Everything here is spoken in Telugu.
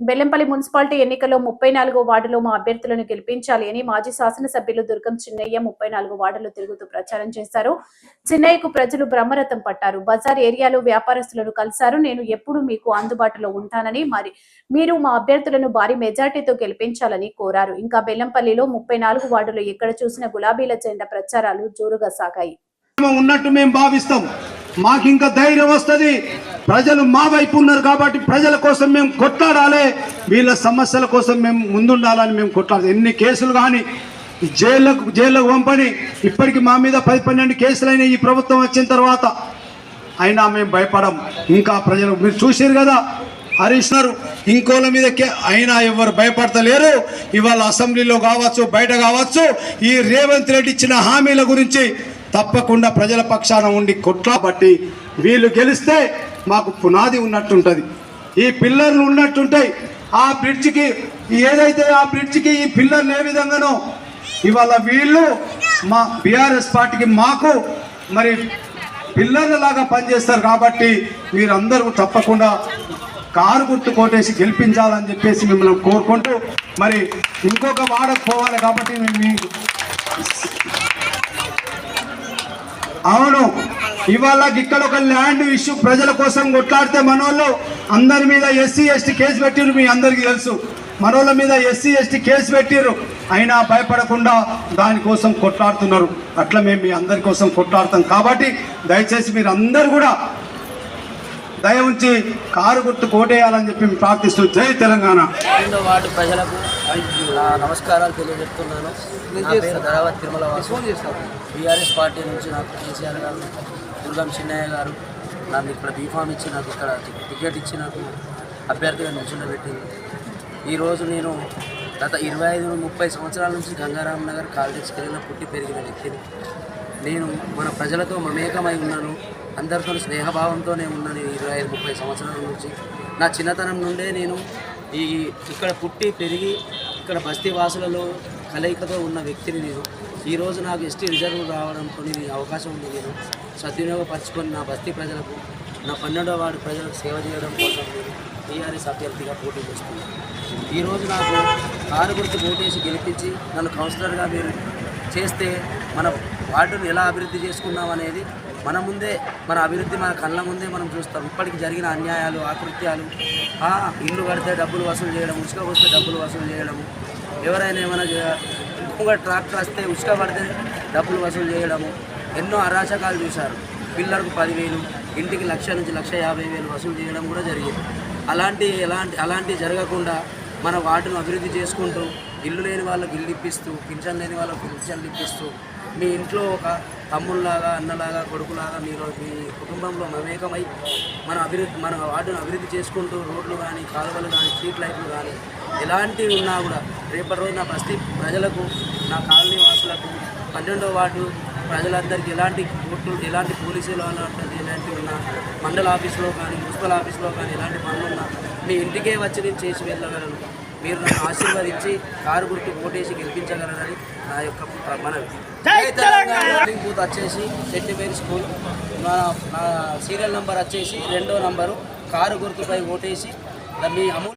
బెల్లంపల్లి మున్సిపాలిటీ ఎన్నికల్లో ముప్పై నాలుగో వార్డులో మా అభ్యర్థులను గెలిపించాలి అని మాజీ శాసనసభ్యులు దుర్గం చిన్నయ్య ముప్పై నాలుగు వార్డులు తిరుగుతూ ప్రచారం చేశారు. చిన్నయ్యకు ప్రజలు బ్రహ్మరథం పట్టారు. బజార్ ఏరియాలో వ్యాపారస్తులను కలిశారు. నేను ఎప్పుడు మీకు అందుబాటులో ఉంటానని మరి మీరు మా అభ్యర్థులను భారీ మెజార్టీతో గెలిపించాలని కోరారు. ఇంకా బెల్లంపల్లిలో ముప్పై నాలుగు వార్డులో ఎక్కడ చూసిన గులాబీల జెండా ప్రచారాలు జోరుగా సాగాయి. ఉన్నట్టు మేము భావిస్తాం. మాకు ఇంకా ధైర్యం వస్తుంది. ప్రజలు మా వైపు ఉన్నారు కాబట్టి ప్రజల కోసం మేము కొట్లాడాలి. వీళ్ళ సమస్యల కోసం మేము ముందుండాలని మేము కొట్లాడాలి ఎన్ని కేసులు కానీ జైళ్ళకు జైళ్ళకు పంపని ఇప్పటికి మా మీద పది పన్నెండు కేసులైన ఈ ప్రభుత్వం వచ్చిన తర్వాత అయినా మేము భయపడం. ఇంకా ప్రజలు మీరు చూసారు కదా హరీష్ గారు ఇంకోళ్ళ మీద అయినా ఎవరు భయపడతలేరు. ఇవాళ అసెంబ్లీలో కావచ్చు బయట కావచ్చు ఈ రేవంత్ రెడ్డి ఇచ్చిన హామీల గురించి తప్పకుండా ప్రజల పక్షాన ఉండి కొట్లాబట్టి వీళ్ళు గెలిస్తే మాకు పునాది ఉన్నట్టుంటుంది. ఈ పిల్లర్లు ఉన్నట్టుంటాయి. ఆ బ్రిడ్జికి ఏదైతే ఆ బ్రిడ్జ్కి ఈ పిల్లర్లు ఏ విధంగానో ఇవాళ వీళ్ళు మా బీఆర్ఎస్ పార్టీకి మాకు మరి పిల్లర్లలాగా పనిచేస్తారు కాబట్టి మీరందరూ తప్పకుండా కారు గుర్తు కొట్టేసి గెలిపించాలని చెప్పేసి మిమ్మల్ని కోరుకుంటూ మరి ఇంకొక వాడకు పోవాలి కాబట్టి మేము మీ అవును. ఇవాళ ఇక్కడ ఒక ల్యాండ్ ఇష్యూ ప్రజల కోసం కొట్లాడితే మనోళ్ళు అందరి మీద ఎస్సీ ఎస్టీ కేసు పెట్టిరు మీ అందరికీ తెలుసు. మనోళ్ళ మీద ఎస్సీ ఎస్టీ కేసు పెట్టిరు అయినా భయపడకుండా దానికోసం కొట్లాడుతున్నారు. అట్లా మేము మీ అందరి కోసం కొట్లాడతాం. కాబట్టి దయచేసి మీరు అందరు కూడా దయ ఉంచి కారు గుర్తు కోటేయాలని చెప్పి ప్రార్థిస్తూ జై తెలంగాణ. వార్డు ప్రజలకు నా నమస్కారాలు తెలియజెప్తున్నాను నా పేరు ధరావత్ తిరుమల వాసు. బీఆర్ఎస్ పార్టీ నుంచి నాకు కేసీఆర్ గారు దుర్గం చిన్నయ్య గారు నాకు ఇక్కడ బీఫామ్ ఇచ్చి నాకు ఇక్కడ టికెట్ ఇచ్చి నాకు అభ్యర్థిగా నిల్చుండబెట్టింది. ఈరోజు నేను గత ఇరవై ఐదు ముప్పై సంవత్సరాల నుంచి గంగారాం నగర్ కాలేజీకి వెళ్ళిన పుట్టి పెరిగిన వ్యక్తిని. నేను మన ప్రజలతో మమేకమై ఉన్నాను. అందరితో స్నేహభావంతోనే ఉన్నాను ఇరవై ఐదు ముప్పై సంవత్సరాల నుంచి. నా చిన్నతనం నుండే నేను ఈ ఇక్కడ పుట్టి పెరిగి ఇక్కడ బస్తీ వాసులలో కలయికతో ఉన్న వ్యక్తిని నేను. ఈరోజు నాకు ఎస్టీ రిజర్వ్ రావడంతో నేను అవకాశం ఉంది నేను. సద్వినియోగపరచుకొని నా బస్తీ ప్రజలకు నా పన్నెండవ వార్డు ప్రజలకు సేవ చేయడం కోసం నేను టీఆర్ఎస్ అభ్యర్థిగా పోటీ చేస్తున్నాను. ఈరోజు నాకు కారు గుర్తు ఓటేసి గెలిపించి నన్ను కౌన్సిలర్గా మీరు చేస్తే మన వార్డును ఎలా అభివృద్ధి చేసుకున్నాం అనేది మన ముందే మన అభివృద్ధి మన కళ్ళ ముందే మనం చూస్తాం. ఇప్పటికి జరిగిన అన్యాయాలు ఆకృత్యాలు ఆ, ఇల్లు కడితే డబ్బులు వసూలు చేయడం ఉసుక వస్తే డబ్బులు వసూలు చేయడము ఎవరైనా ఏమైనా చే- ఇంకొక ట్రాక్టర్ వస్తే ఉసుక పడితే డబ్బులు వసూలు చేయడము ఎన్నో అరాచకాలు చూశారు. పిల్లలకు పదివేలు ఇంటికి లక్ష నుంచి లక్ష యాభై వేలు వసూలు చేయడం కూడా జరిగింది. అలాంటి ఎలాంటి అలాంటివి జరగకుండా మన వార్డును అభివృద్ధి చేసుకుంటూ ఇల్లు లేని వాళ్ళకి ఇల్లు ఇప్పిస్తూ పింఛన్ లేని వాళ్ళకి పింఛన్లు ఇప్పిస్తూ మీ ఇంట్లో ఒక తమ్ముళ్ళలాగా అన్నలాగా కొడుకులాగా మీరు మీ కుటుంబంలో మమేకమై మన అభివృద్ధి మన వార్డును అభివృద్ధి చేసుకుంటూ రోడ్లు కానీ కాలువలు కానీ స్ట్రీట్ లైట్లు కానీ ఎలాంటివి ఉన్నా కూడా రేపటి రోజు నా బస్తీ ప్రజలకు నా కాలనీ వాసులకు పన్నెండో వార్డు ప్రజలందరికీ ఎలాంటి కోర్టు ఎలాంటి పోలీసులు అలాంటిది ఎలాంటివి ఉన్నా మండల ఆఫీస్లో కానీ మున్సిపల్ ఆఫీస్లో కానీ ఎలాంటి పనులు ఉన్నా మీ ఇంటికే వచ్చి నేను చేసి వెళ్ళగలను. మీరు నన్ను ఆశీర్వదించి కారు గుర్తు ఓటేసి గెలిపించగలరని నా యొక్క మనవి పోలింగ్ బూత్ వచ్చేసి సెట్టిపేరి స్కూల్. నా నా సీరియల్ నెంబర్ వచ్చేసి రెండో నంబరు. కారు గుర్తుపై ఓటేసి మీ అమూల్య